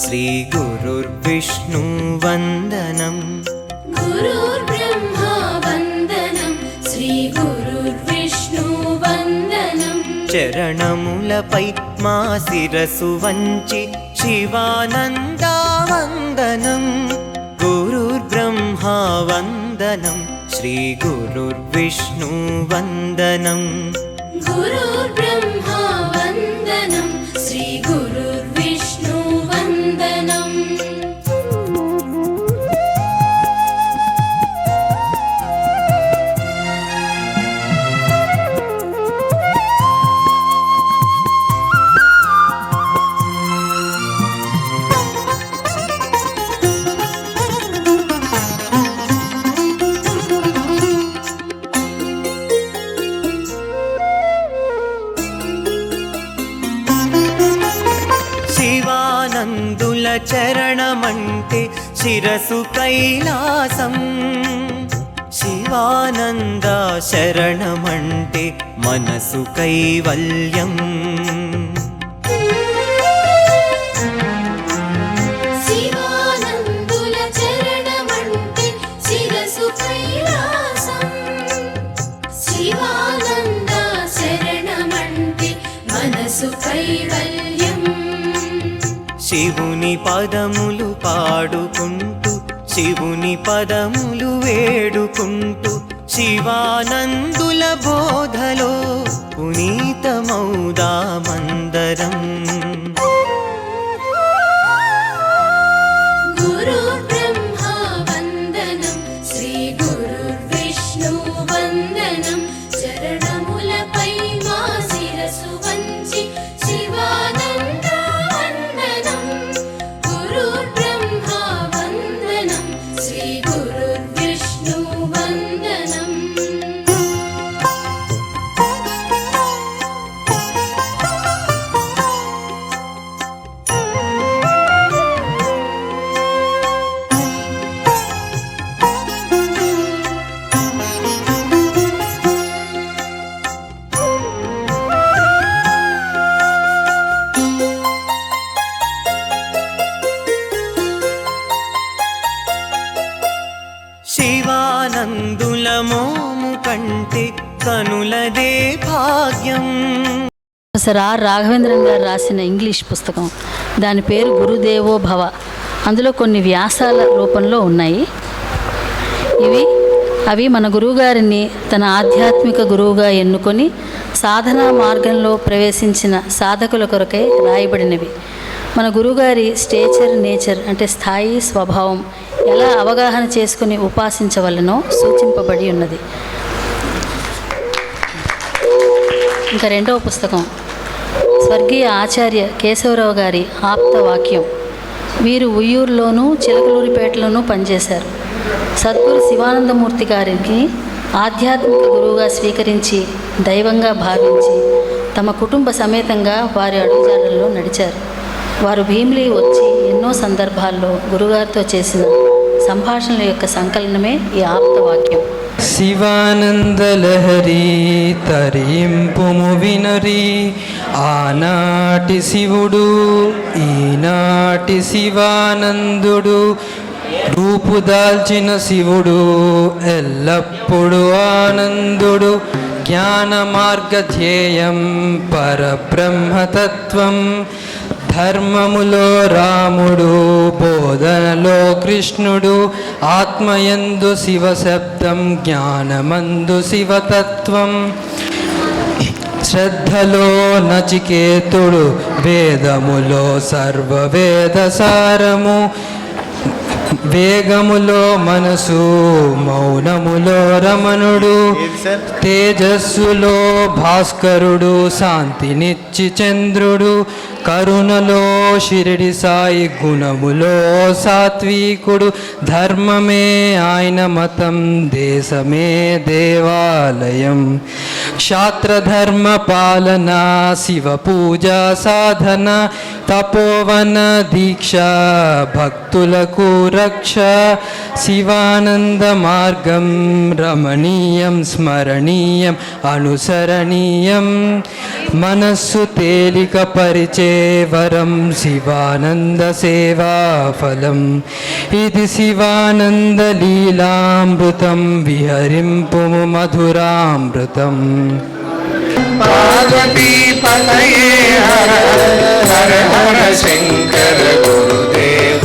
श्रीगुरुर्विष्णुवन्द्रह्मा वन्दनम् श्रीगुरुर्विष्णुवन्दरणमुल पैत्मासिरसुवञ्चि शिवानन्दावन्दनम्। गुरुर्ब्रह्मा वन्दनम् श्रीगुरुर्विष्णुवन्दनम् శరణమంటే మనసు కైవల్యం. శివుని పదములు పాడుకుంటూ శివుని పదములు వేడుకుంటూ శివానందుల బోధలో పునీతమౌదామందరం. కంటే కనులదే భాగ్యం. ప్రొఫెసర్ ఆర్ రాఘవేంద్రన్ గారు రాసిన ఇంగ్లీష్ పుస్తకం. దాని పేరు గురుదేవో భవ. అందులో కొన్ని వ్యాసాల రూపంలో ఉన్నాయి. ఇవి అవి మన గురువుగారిని తన ఆధ్యాత్మిక గురువుగా ఎన్నుకొని సాధనా మార్గంలో ప్రవేశించిన సాధకుల కొరకై రాయబడినవి. మన గురువుగారి స్టేచర్ నేచర్ అంటే స్థాయి స్వభావం ఎలా అవగాహన చేసుకుని ఉపాసించవలనో సూచింపబడి ఉన్నది. ఇంకా రెండవ పుస్తకం. స్వర్గీయ ఆచార్య కేశవరావు గారి ఆప్త వాక్యం. వీరు ఉయ్యూరులోనూ చిలకలూరిపేటలోనూ పనిచేశారు. సద్గురు శివానందమూర్తి గారికి ఆధ్యాత్మిక గురువుగా స్వీకరించి దైవంగా భావించి తమ కుటుంబ సమేతంగా వారి అడుగుజాడల్లో నడిచారు. వారు భీమిలి వచ్చి ఎన్నో సందర్భాల్లో గురుగారితో చేసిన సంభాషణల యొక్క సంకలనమే ఈ ఆప్త వాక్యం. శివానందలహరి తరింపుము వినరి. ఆనాటి శివుడు ఈనాటి శివానందుడు. రూపుదాల్చిన శివుడు ఎల్లప్పుడూ ఆనందుడు. జ్ఞాన మార్గధ్యేయం పరబ్రహ్మతత్వం. ధర్మములో రాముడు బోధనలో కృష్ణుడు ఆత్మయందు శివశబ్దం జ్ఞానమందు శివతత్వం. శ్రద్ధలో నచికేతుడు వేదములో సర్వవేద సారము వేగములో మనసు మౌనములో రమణుడు తేజస్సులో భాస్కరుడు శాంతినిచ్చి చంద్రుడు కరుణలో షిరిడి సాయి గుణములో సాత్వికుడు ధర్మమే ఆయన మతం దేశమే దేవాలయం. క్షాత్రధర్మ పాలన శివ పూజ సాధన తపోవన దీక్ష భక్తులకు రక్ష శివానంద మార్గం రమణీయం స్మరణీయం అనుసరణీయం. మనస్సు తేలిక పరిచే వరం शिवानंद शिवानन्दसेवाफलम् इति शिवानन्दलीलामृतं विहरिं पुमधुरामृतम् पार्वती पतये हर हर हर गुरुदेव।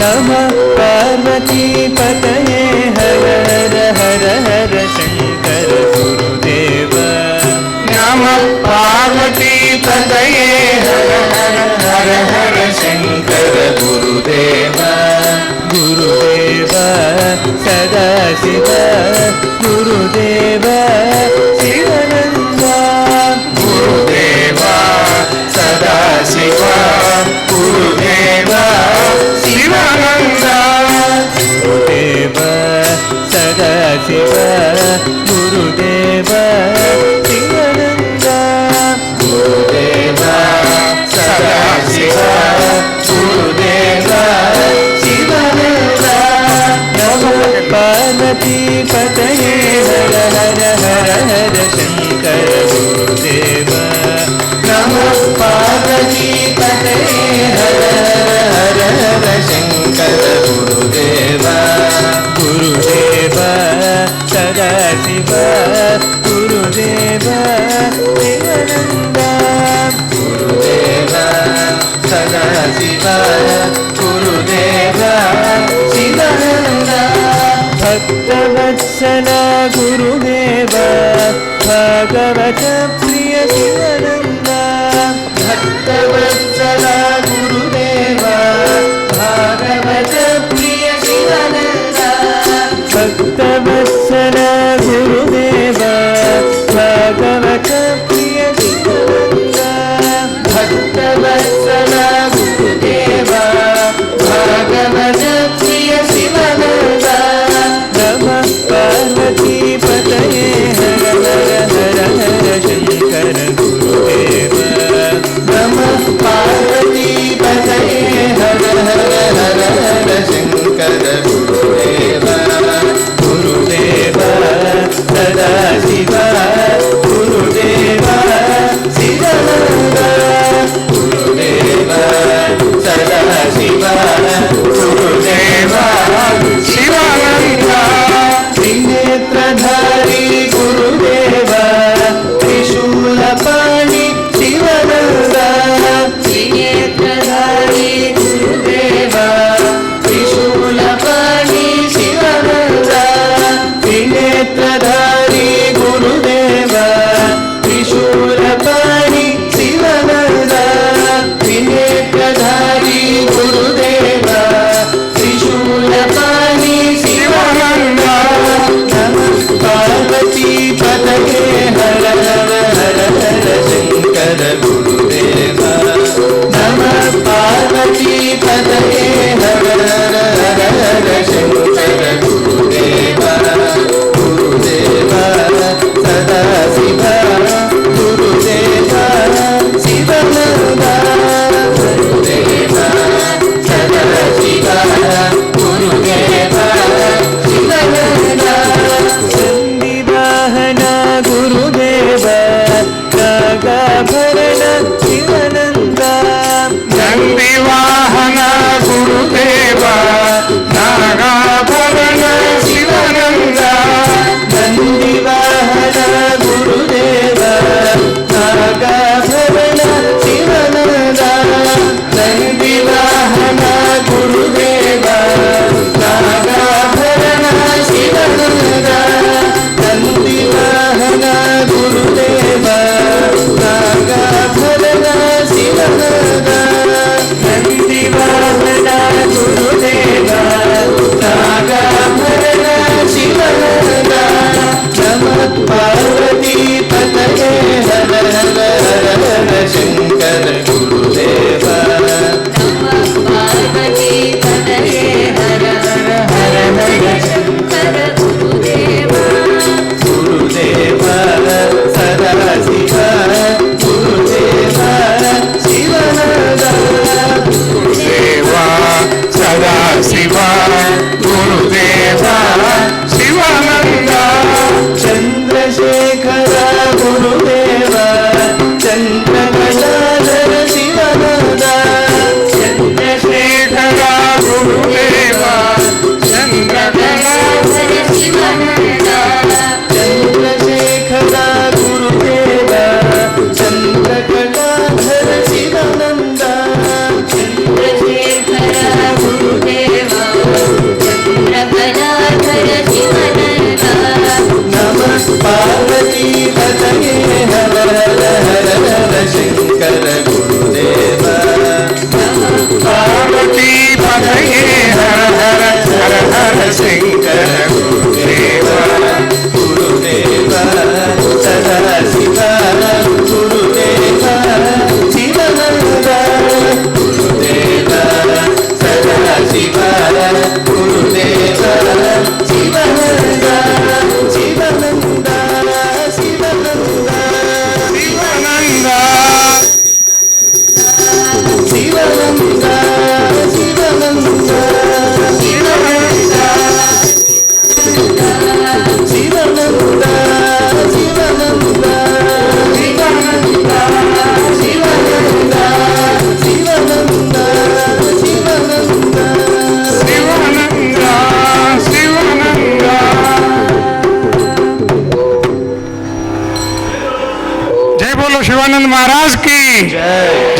नमः पार्वती पतये हर हर हर हर गुरुदेव। नमः தந்தையே. ஹர ஹர சங்கர குருதேவ. குருதேவ சதாசிவ குருதேவ சிவனந்த. ಶಿವ ಗುರುದೇವ ಶಿವನಂದ ಗುರುದೇವ ಸದಾ ಶಿವ ಗುರುದೇವ ಶಿವನಂದ ಭಕ್ತವತ್ಸಲ ಗುರುದೇವ ಭಾಗವತ ಪ್ರಿಯ ಶಿವನಂದ ಭಕ್ತವತ್ಸಲ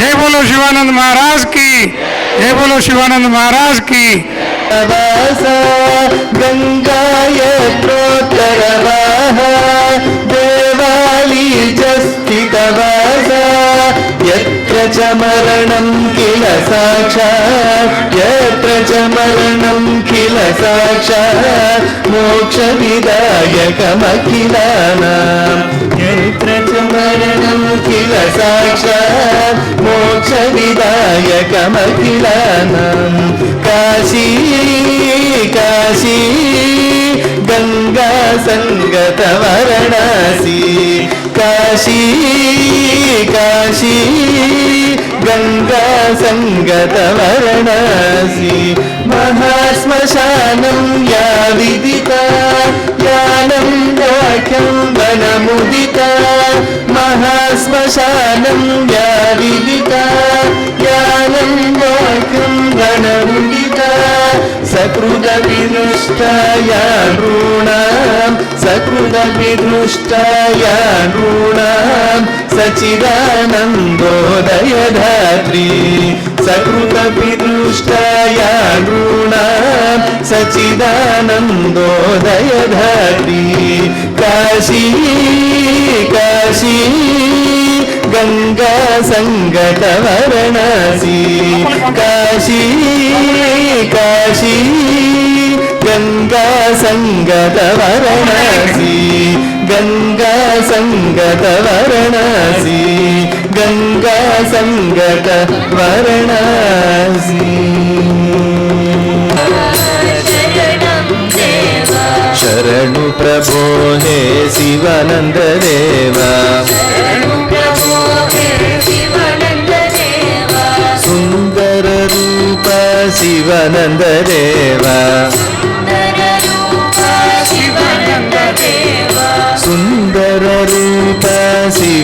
जय बोलो शिवानंद महाराज की। जय बोलो शिवानंद महाराज की। गंगा देवाली यत्र च मरणं किल साक्षात् यत्र च मरणं किल साक्षात् मोक्षविदायकमखिलानां यत्र च मरणं किल साक्षात् मोक्षविदायकमखिलानां काशी काशी गङ्गा காசி காசி கங்கா சங்கத வரணாசி. மகாஸ்மசானம் யாவிதிதான் विदिता यानं वाक्यं वनमुदिता महाश्मशानं या विदिता यानं वाक्यं वनमुदिता सकृदविदृष्टाया नॄणां सकृदविदृष्टाया नॄणां सचिदानन्दोदयधात्री सकृदविदृष्टाया नॄणां सचिदानन्दोदयधात्री काशी काशी गङ्गा सङ्गतवरणासी काशी काशी गङ्गा सङ्गतवरणासी गङ्गा सङ्गतवरणासी गङ्गा सङ्गत वरणासि शरणु प्रभो हे शिवनन्ददेवा सुन्दररूप शिवनन्ददेव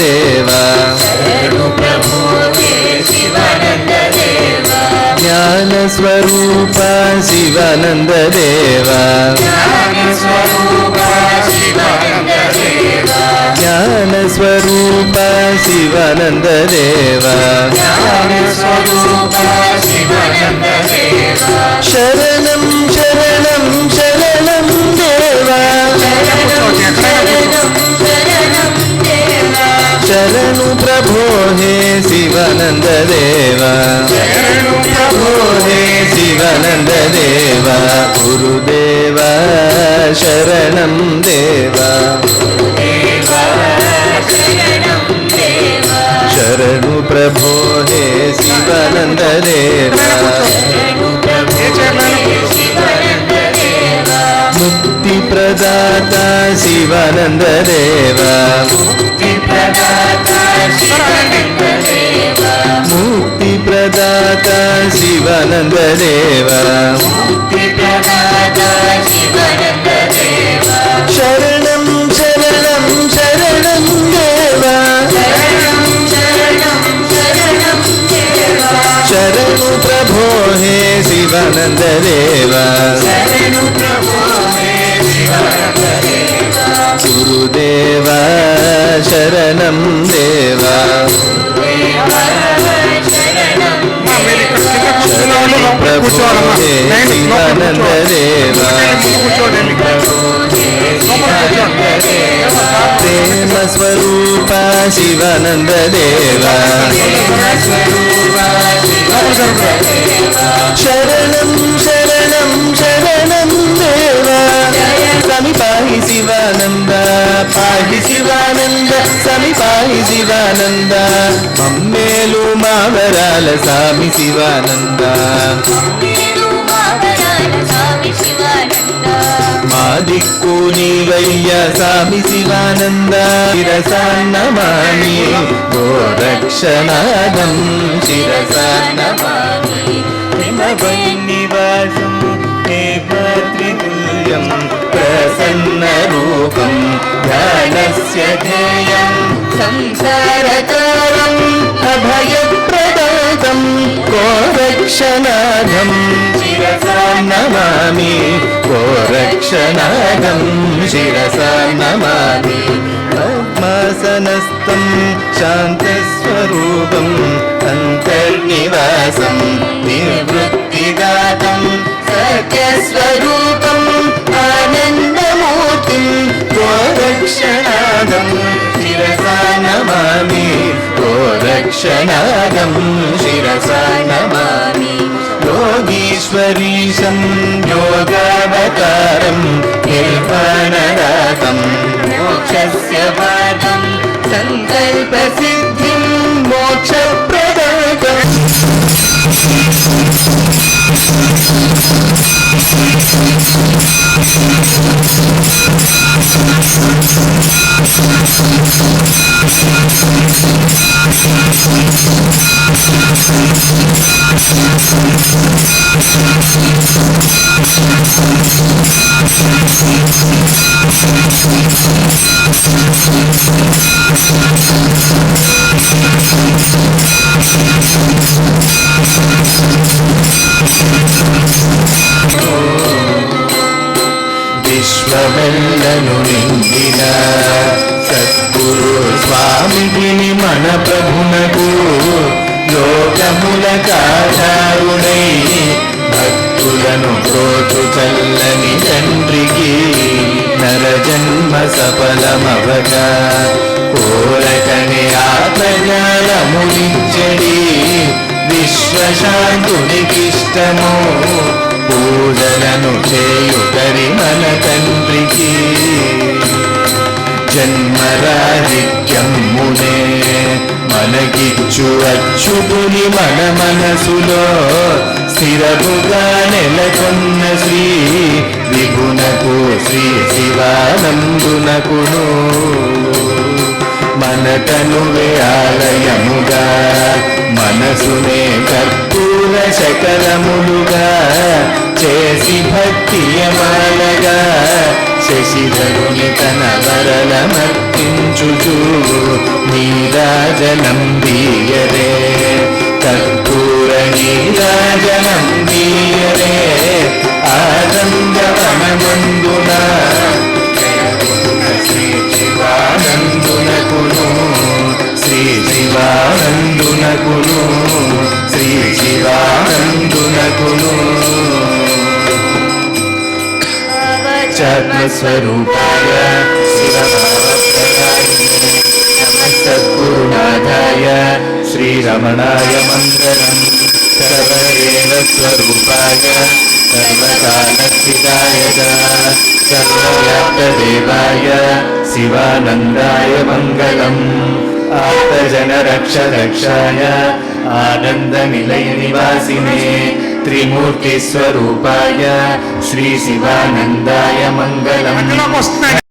देवा ज्ञानस्वरूप शिवानन्द देवा ज्ञानस्वरूप शिवानन्द देवा शरणं शरणं शरणं देवा ಶರಣು ಪ್ರಭೋ ಹೇ ಶಿವನಂದ ದೇವ ಶರಣು ಪ್ರಭೋ ಹೇ ಶಿವನಂದ ದೇವ ಗುರುದೇವ ಶರಣಂ ದೇವ ಶರಣು பிரதாத சிவானந்த தேவா முக்தி பிரதாத சிவானந்த தேவா சரணம் சரணம் சரணம் தேவா. சரணு பிரபோ ஹே சிவானந்த தேவா లోపల కూర్చోండి. ప్రేమ స్వరూప శివానందదేవ శరణం శరణం శరణం స్వామి పాహి శివానంద పాహి శివానంద స్వామి పాహి శివానంద మమ్మేలు మావరాల స్వామి శివానంద మా దిక్కు నీవయ్య స్వామి శివానంద శిరసాన్నమామి గోరక్షనాదం శిరసాన్నమామి నివాసం ధ్యానస్య ధ్యేయం సంసారకారం అభయప్రదాతం గోరక్షనాథం శిరసా నమామి గోరక్షనాథం శిరసా నమామి పద్మాసనస్థం శాంతస్వరూపం అంతర్నివాసం गोरक्षणादं शिरसा नमामि गोरक्षणादं शिरसा नमामि योगीश्वरीशं योगावतारं निर्वाणरातं मोक्षस्य पादं सङ्कल्पसिद्धिं मोक्षप्रदातम् Thank you. Música విశ్వమెల్లను నిండిన సద్గురు స్వామిని మన ప్రభునకు లోకముల కాచారుడై భక్తులను ప్రోచు చల్లని తండ్రికి నరజన్మ సఫలమవగా. కోరకని ఆత్మజ్ఞానమునిచ్చడి విశ్వశాంతునికిష్టము. పూజలను చేయుటరి మన తండ్రికి. జన్మరాహిత్యమునే మనకిచ్చు అచ్యుతుని మన మనసులో స్థిరముగా నెలకొన్న శ్రీ విభునకు శ్రీ శివానందునకును. మనకనువే ఆలయముగా మనసునే కర్పూ సకలములుగా చేసి భక్తియమాలగా శశిధరుని తన వరలమర్పించుచు నీరాజనం దీయరే కర్పూర నీరాజనం దీయరే ఆనందవనమందునా శివానందునకును శ్రీ శివానందునకును చాత్మస్వరూపాయ శివభావప్రదాయినే నమః సద్గురునాథాయ శ్రీరమణాయ మంగళం సర్వదేవ స్వరూపాయ సర్వకాలస్థితాయ చ సర్వవ్యాప్తదేవాయ శివానందాయ ஆப்தஜனரக்ஷ ரக்ஷாய ஆனந்தநிலைய நிவாசினே त्रिमूर्तिस्वरूपाय श्रीशिवानन्दाय मङ्गलम्